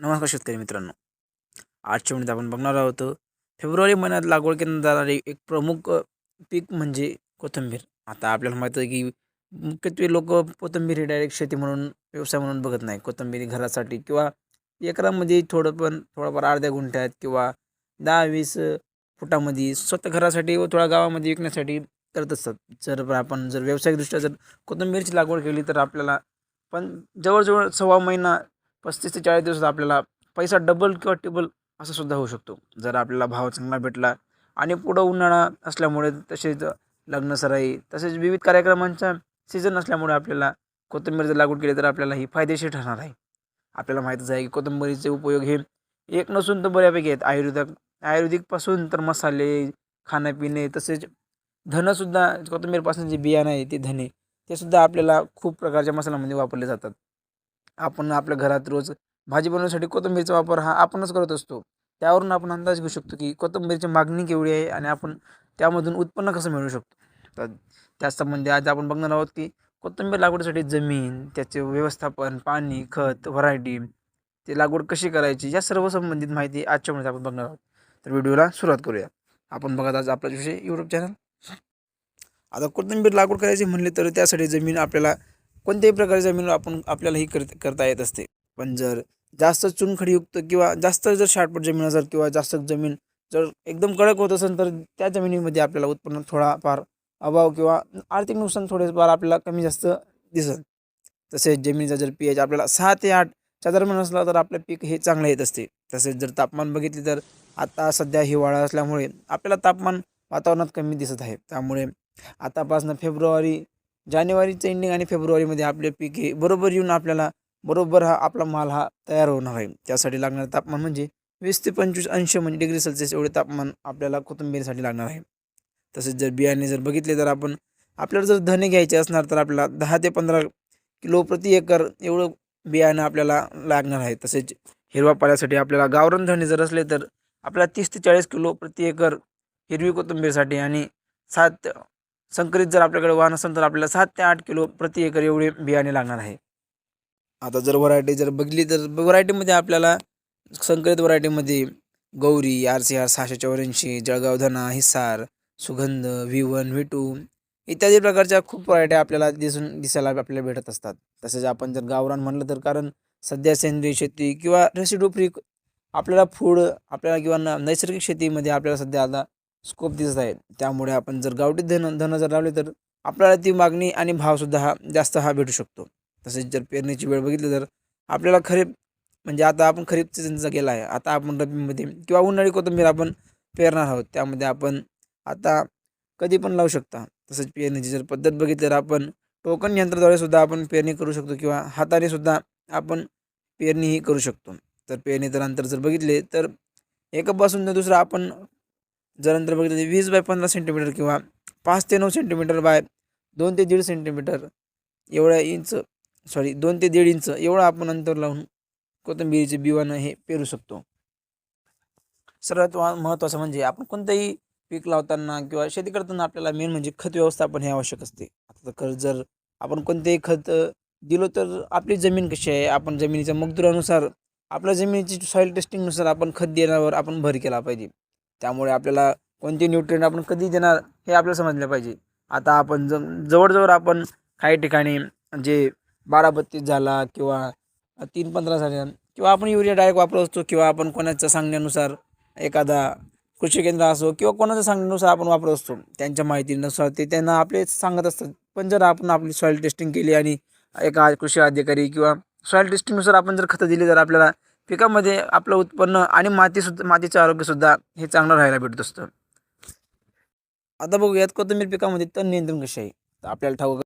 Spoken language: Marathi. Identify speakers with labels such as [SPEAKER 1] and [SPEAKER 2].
[SPEAKER 1] नमस्कार शेतकरी मित्रांनो. आजच्या मिनिट आपण बघणार आहोत फेब्रुवारी महिन्यात लागवड केली जाणारी एक प्रमुख पीक म्हणजे कोथिंबीर. आता आपल्याला माहीत आहे की मुख्यत्वे लोक कोथिंबीर ही डायरेक्ट शेती म्हणून व्यवसाय म्हणून बघत नाही. कोथिंबीर घरासाठी किंवा एकरामध्ये थोडं पण थोडंफार अर्ध्या गुंठ्यात किंवा दहा वीस फुटामध्ये स्वतः घरासाठी व थोडा गावामध्ये विकण्यासाठी करत असतात. जर आपण जर व्यावसायिकदृष्ट्या जर कोथिंबीरची लागवड केली तर आपल्याला पण जवळजवळ सव्वा महिना पस्तीस ते चाळीस दिवसात आपल्याला पैसा डबल किंवा टिबल असं सुद्धा होऊ शकतो. जर आपल्याला भाव चांगला भेटला आणि पुढं उन्हाळा असल्यामुळे तसेच लग्न सराई तसेच विविध कार्यक्रमांचा सीझन असल्यामुळे आपल्याला कोथिंबीर जर लागवड केली तर आपल्याला ही फायदेशीर ठरणार आहे. आपल्याला माहीतच आहे की कोथिंबीरीचे उपयोग हे एक नसून तर बऱ्यापैकी आहेत. आयुर्वेदिक आयुर्वेदिकपासून तर मसाले खाण्यापिणे तसेच धनंसुद्धा कोथिंबीरपासून जे बियाणं आहे ते धने ते सुद्धा आपल्याला खूप प्रकारच्या मसाल्यामध्ये वापरले जातात. आपण आपल्या घरात रोज भाजी बनवण्यासाठी कोथंबीरचा वापर हा आपणच करत असतो. त्यावरून आपण अंदाज घेऊ शकतो की कोथंबीरची मागणी केवढी आहे आणि आपण त्यामधून उत्पन्न कसं मिळवू शकतो. तर त्याच संबंधी आज आपण बघणार आहोत की कोथिंबीर लागवडीसाठी जमीन त्याचे व्यवस्थापन पाणी खत व्हरायटी ते लागवड कशी करायची या सर्व संबंधित माहिती आजच्या वेळेस आपण बघणार आहोत. तर व्हिडिओला सुरुवात करूया. आपण बघत आज आपला विषय यूट्यूब चॅनल आता कोथिंबीर लागवड करायची म्हणले तर त्यासाठी जमीन आपल्याला कोणत्याही प्रकारची जमीन आपण आपल्याला ही कर करता येत असते. पण जर जास्त चुनखडीयुक्त किंवा जास्त जर शाटपट जमीन असेल किंवा जास्त जमीन जर एकदम कडक होत असेल तर त्या जमिनीमध्ये आपल्याला उत्पन्न थोडाफार अभाव किंवा आर्थिक नुकसान थोडेफार आपल्याला कमी जास्त दिसत. तसेच जमिनीचा जर पी एच आपल्याला सहा ते आठच्या दरम्यान असला तर आपलं पीक हे चांगलं येत असते. तसेच जर तापमान बघितले तर आता सध्या हिवाळा असल्यामुळे आपल्याला तापमान वातावरणात कमी दिसत आहे. त्यामुळे आतापासनं फेब्रुवारी जानेवारीचं एंडिंग आणि फेब्रुवारीमध्ये आपले पीक हे बरोबर येऊन आपल्याला बरोबर हा आपला माल हा तयार होणार आहे. त्यासाठी लागणारं तापमान म्हणजे वीस ते पंचवीस अंश म्हणजे डिग्री सेल्सिअस एवढे तापमान आपल्याला कोथिंबीरीसाठी लागणार आहे. तसेच जर बियाणे जर बघितले तर आपण आपल्याला जर धने घ्यायचे असणार तर आपल्याला दहा ते पंधरा किलो प्रति एकर एवढं बियाणं आपल्याला लागणार आहे. तसेच हिरवा पाल्यासाठी आपल्याला गावरण धने जर असले तर आपल्याला तीस ते चाळीस किलो प्रति एकर हिरवी कोथिंबीरसाठी आणि सात संकरित जर आपल्याकडे वाहन असेल तर आपल्याला सात ते आठ किलो प्रति एकर एवढे बियाणे लागणार आहे. आता जर व्हरायटी जर बघली तर व्हरायटीमध्ये आपल्याला संकरित व्हरायटीमध्ये गौरी आर सी आर सहाशे चौऱ्याऐंशी जळगाव धना हिसार सुगंध व्ही वन व्ही टू इत्यादी प्रकारच्या खूप व्हरायट्या आपल्याला दिसून दिसायला आपल्याला भेटत असतात. तसेच आपण जर गावरान म्हणलं तर कारण सध्या सेंद्रिय शेती किंवा रेसिडो फ्री आपल्याला फूड आपल्याला किंवा नैसर्गिक शेतीमध्ये आपल्याला सध्या आता स्कोप दिसत आहे. त्यामुळे आपण जर गावठी धन धनं जर लावले तर आपल्याला ती मागणी आणि भावसुद्धा हा जास्त हा भेटू शकतो. तसेच जर पेरणीची वेळ बघितली तर आपल्याला खरीप म्हणजे आता आपण खरीप सीझनचा गेला आहे. आता आपण रब्बीमध्ये किंवा उन्हाळी कोथिंबीर आपण पेरणार आहोत. त्यामध्ये आपण आता कधी पण लावू शकता. तसंच पेरणीची जर पद्धत बघितली तर आपण टोकन यंत्राद्वारे सुद्धा आपण पेरणी करू शकतो किंवा हाताने सुद्धा आपण पेरणीही करू शकतो. तर पेरणी तर अंतर जर बघितले तर एकापासून तर दुसरं आपण जर अंतर बघितलं तर वीस बाय पंधरा सेंटीमीटर किंवा पाच ते नऊ सेंटीमीटर बाय दोन ते दीड सेंटीमीटर एवढ्या इंच सॉरी दोन ते दीड इंच एवढं आपण अंतर लावून कोथिंबिरीचे बिवाणं हे पेरू शकतो. सर्वात वा- महत्त्वाचं म्हणजे आपण कोणतंही पीक लावताना किंवा शेती करताना आपल्याला मेन म्हणजे खत व्यवस्थापन हे आवश्यक असते. आता तर जर आपण कोणतेही खत दिलो तर आपली जमीन कशी आहे? आपण जमिनीच्या मजदुरानुसार आपल्या जमिनीची सॉईल टेस्टिंगनुसार आपण खत देण्यावर आपण भर केला पाहिजे. त्यामुळे आपल्याला कोणते न्यूट्रिएंट आपण कधी देणार हे आपल्याला समजलं पाहिजे. आता आपण ज जवळजवळ आपण काही ठिकाणी जे बारा बत्तीस झाला किंवा तीन पंधरा झाल्या किंवा आपण युरिया डायरेक्ट वापरत असतो किंवा आपण कोणाच्या सांगण्यानुसार एखादा कृषी केंद्र असो किंवा कोणाच्या सांगण्यानुसार आपण वापरत असतो त्यांच्या माहितीनुसार ते त्यांना आपले सांगत असतात. पण जर आपण आपली सॉईल टेस्टिंग केली आणि एका कृषी अधिकारी किंवा सॉईल टेस्टिंगनुसार आपण जर खतं दिली तर आपल्याला पिकामध्ये आपलं उत्पन्न आणि मातीसुद्धा मातीचं आरोग्यसुद्धा हे चांगलं राहायला भेटत असतं. आता बघूयात कोथिंबीर पिकामध्ये तण नियंत्रण कसे आहे? आपल्याला ठाऊक